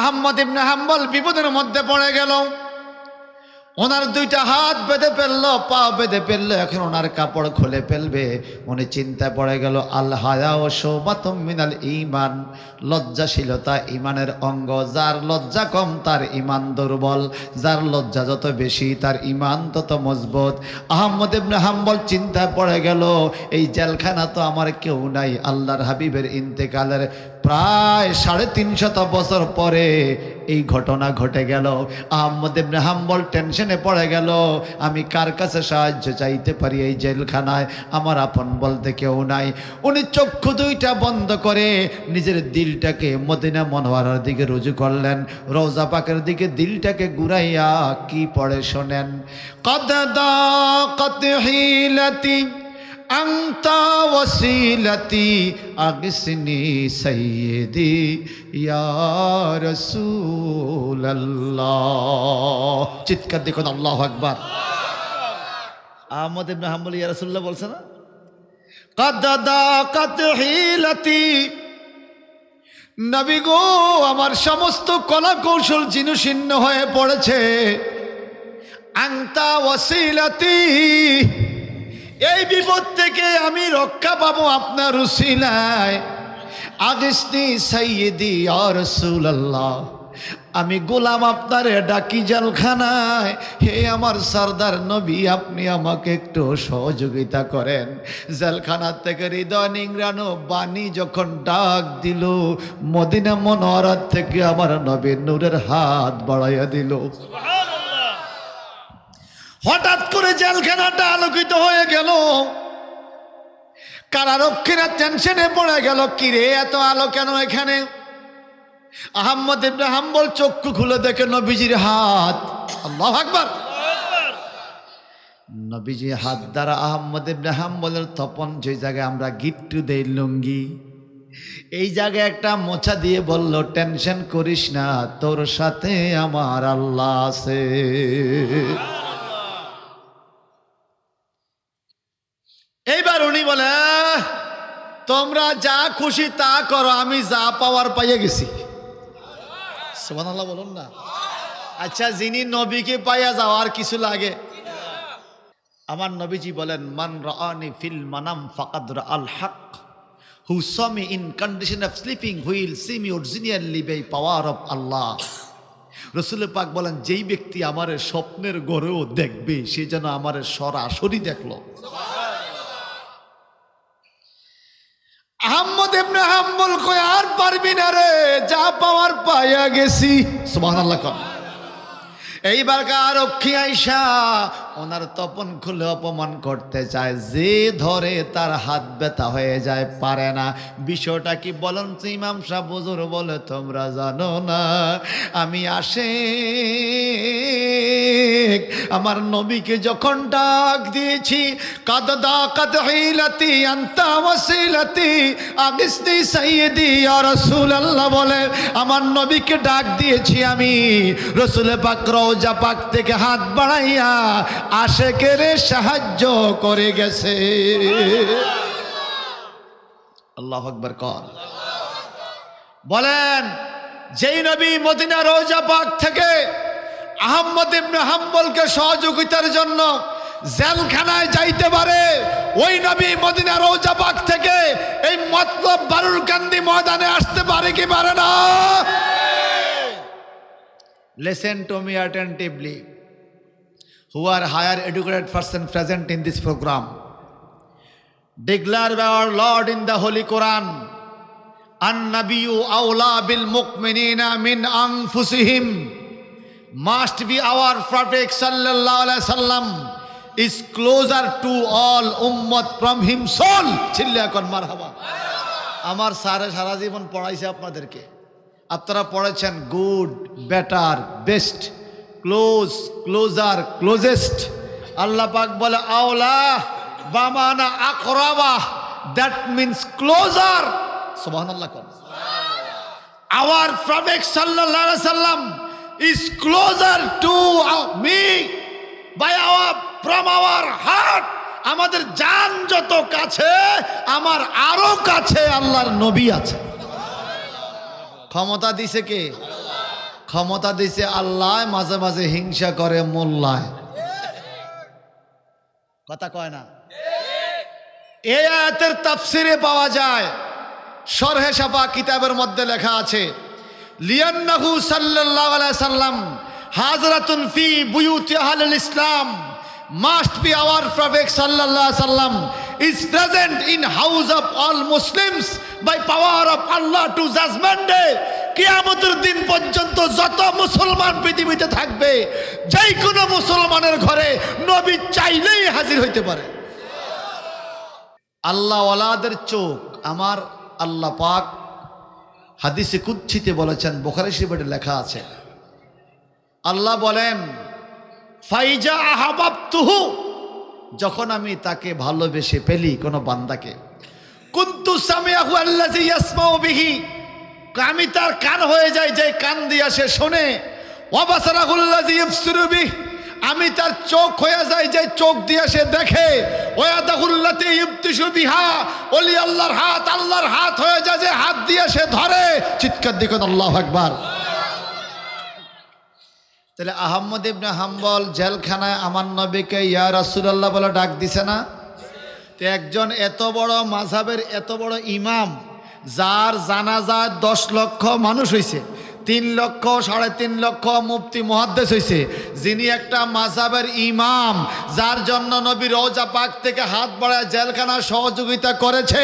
আহম্মদ ইবনে হাম্বল বিপদের মধ্যে পড়ে গেল। ওনার দুইটা হাত বেঁধে ফেলল, পা বেঁধে ফেলল, এখন ওনার কাপড় খুলে ফেলবে। উনি চিন্তায় পড়ে গেল আল্লাহ ও সৌবাতম মিনাল ইমান লজ্জাশীলতা ইমানের অঙ্গ, যার লজ্জা কম তার ইমান দুর্বল, যার লজ্জা যত বেশি তার ইমান তত মজবুত। আহম্মদ ইবনে হাম্বল চিন্তায় পড়ে গেল, এই জেলখানা তো আমার কেউ নাই, আল্লাহর হাবিবের ইন্তেকালের প্রায় সাড়ে তিনশত বছর পরে এই ঘটনা ঘটে গেল। আহম্মদ ইবনে হাম্বল টেনশনে পড়ে গেল, আমি কার কাছে সাহায্য চাইতে পারি এই জেলখানায়? আমার আপন বলতে কেউ নাই। উনি চক্ষু দুইটা বন্ধ করে নিজের দিলটাকে মদিনা মনোয়ারার দিকে রুজু করলেন। রোজা পাকের দিকে দিলটাকে ঘুরাইয়া কি পড়ে শোনেন? কদ দা কত হিলতি আংতা ওসিলতি আগসনি সৈয়দি ইয়ারসুল্লাহ চিৎকার দেখুন আল্লাহ আকবার। আহমদ ইবনে হাম্বল ইয়ারসুল্লাহ বলছে না? কাদাদা কাতহিলতি। নবী গো আমার সমস্ত কলা কৌশল জিনুশীর্ণ হয়ে পড়েছে। আংতা ওসিলতি এই বিপদ থেকে আমি রক্ষা পাবো আপনার উসিলায়। আগিসনি সাইয়েদি আর রাসূলুল্লাহ। আমি গোলাম আপনারে ডাকি জেলখানায়। হে আমার সর্দার নবী আপনি আমাকে একটু সহযোগিতা করেন। জেলখানার থেকে হৃদয় নিংরানো বাণী যখন ডাক দিল মদিনা মনোহরার থেকে আমার নবী নূরের হাত বাড়াইয়া দিল। হঠাৎ করে জেলখানাটা আলোকিত হয়ে গেল। কারারক্ষীরা টেনশনে পড়ে গেল, কিরে, এত আলো কেন এখানে? আহম্মদ ইবনে হাম্বল চক্ষু খুলে দেখে নবীজির হাত। আল্লাহ আকবার। নবীজি হাত দ্বারা আহম্মদ ইবনে হাম্বলের তপন, যে জায়গায় আমরা গিট্টু দেই লুঙ্গি, এই জায়গায় একটা মোছা দিয়ে বলল, টেনশন করিস না, তোর সাথে আমার আল্লাহ আছে এইবার উনি বলে "আহ, তোমরা যা খুশি তা করো, আমি যা পাওয়ার পাইয়ে গেছি। বলুন না। আচ্ছা যিনি নবীকে পাইয়া যাও, আর কিছু লাগে? আমার নবীজি বলেন, মান রাআনি ফিল মানাম ফাকাদ রাআল হক। হু me in condition of sleeping will see me originally by power of Allah রসুল পাক বলেন, যেই ব্যক্তি আমার স্বপ্নের গড়েও দেখবে, সে যেন আমার সরাসরি দেখল আহম্মদ ইবনে কই আর পারবি না রে, যা পাওয়ার পাইয়া গেছি। সুবহানাল্লাহ কম এইবার আরক্ষী আইসা ওনার তপন খুলে অপমান করতে চায়। যে ধরে তার হাত ব্যথা হয়ে যায়, পারে না। বিষয়টা কি বলেন ইমাম সাহ বুজুর বলে, তোমরা জানো না, আমি আসে আমার নবীকে যখন ডাক দিয়েছি, কাদদা কাদ হিলাতি আন্তা ওয়াসিলাতি, আগিসনি সাইয়্যিদি, ইয়া রাসূলুল্লাহ বলে, আমার নবীকে ডাক দিয়েছি আমি। রসুল পাক রওজা পাক থেকে হাত বাড়াইয়া আশেকের সাহায্য করে গেছে। আল্লাহ আকবার কর। বলেন, যেই নবী মদিনা রোজা পাক থেকে আহম্মদ ইবনে হাম্বলকে সহযোগিতার জন্য জেলখানায় যাইতে পারে, ওই নবী মদিনা রোজা পাক থেকে এই মতলব বারুর কান্দি ময়দানে আসতে পারে কি পারে না? Listen to me attentively. Who are higher educated person present in this program? Declare by our Lord in the Holy Quran. An-Nabiyu awla bil mu'minina min anfusihim. Must be our Prophet sallallahu alaihi wasallam is closer to all ummat from him. চিল্লা কর মারহাবা আমার স্যারে সারা জীবন পড়াইছে আপনাদেরকে আপনারা পড়েছেন good better best close, closer, closest. আল্লাহ পাক বলে, আওলা বামানা আকরাবা। দ্যাট মিন্স ক্লোজার সুবহানাল্লাহ কর। Prophet sallallahu alaihi wasallam is closer to our- me by our from our heart আমাদের জান যত কাছে, আমার আরও কাছে আল্লাহর নবী আছে। ক্ষমতা দিছে কে? ক্ষমতা দিছে আল্লাহ, মাঝে মাঝে হিংসা করে মোল্লায়। কথা কয় না? এই আয়াতের তাফসিরে পাওয়া যায়, সরহে সাফা কিতাবের মধ্যে লেখা আছে, লিয়ান্নাহু সাল্লাল্লাহু আলাইহি সাল্লাম হাজরাতুন ফি বুয়ুতি আহলিল ইসলাম মাস্ট বি আওয়ার প্রফেট সাল্লাল্লাহু সাল্লাম is present in house of all Muslims by power of Allah to judgement day কিয়ামতের দিন পর্যন্ত যত মুসলমান পৃথিবীতে থাকবে যেই কোনো মুসলমানের ঘরে নবী চাইলেই হাজির হইতে পারে। আল্লাহ ওয়ালাদের চোখ, আমার আল্লাহ পাক হাদিসে কুচ্ছিতে বলেছেন, বোখারি শিবেটে লেখা আছে, আল্লাহ বলেন, ফাইজা আহাবাব তুহু যখন আমি তাকে ভালোবেসে পেলি কোনো বান্দাকে, কুন্তু সামিয়াহু আল্লাজি ইয়াসমাউ বিহি আমি তার কান হয়ে যাই যে কান দিয়া সে শোনে ওয়াবাসারাহুল্লাজি ইবসিরু বিহি আমি তার চোখ হয়ে যাই যে চোখ দিয়ে সে দেখে, ওয়াদাহুল্লাতে ইবতিসু বিহা ওলি আল্লাহর হাত আল্লাহর হাত হয়ে যায়, যে হাত দিয়ে সে ধরে চিৎকার দিকেন আল্লাহ একবার তাহলে আহম্মদ ইবনে হাম্বল জেলখানায় আমার নবীকে ইয়া রাসূলুল্লাহ বলে ডাক দিছে না? তো একজন এত বড় মাঝাবের এত বড় ইমাম যার জানাজায় দশ লক্ষ মানুষ হইছে, তিন লক্ষ, সাড়ে তিন লক্ষ মুফতি মহাদ্দেশ হয়েছে যিনি একটা মাঝাবের ইমাম, যার জন্য নবী রোজা পাক থেকে হাত বাড়ায় জেলখানা সহযোগিতা করেছে।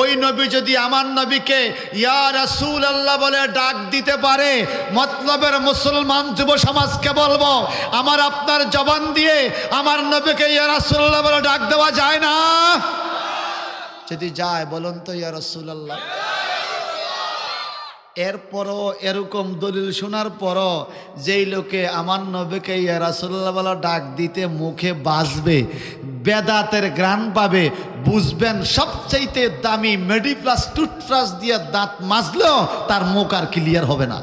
ওই নবী যদি আমার নবীকে ইয়া রাসূল আল্লাহ বলে ডাক দিতে পারে, মতলবের মুসলমান যুব সমাজকে বলব, আমার আপনার জবান দিয়ে আমার নবীকে ইয়া রাসুল্লাহ বলে ডাক দেওয়া যায় না। যদি যায়, বলুন তো, ইয়া এরপরও এরকম দলিল শোনার পরও যেই লোকে আমার নবীকে ইয়া বলে ডাক দিতে মুখে বাজবে, বেদাতের গ্রান পাবে, বুঝবেন সবচাইতে দামি মেডিপ্লাস টুথব্রাশ দিয়ে দাঁত মাজলেও তার মুখ আর ক্লিয়ার হবে না।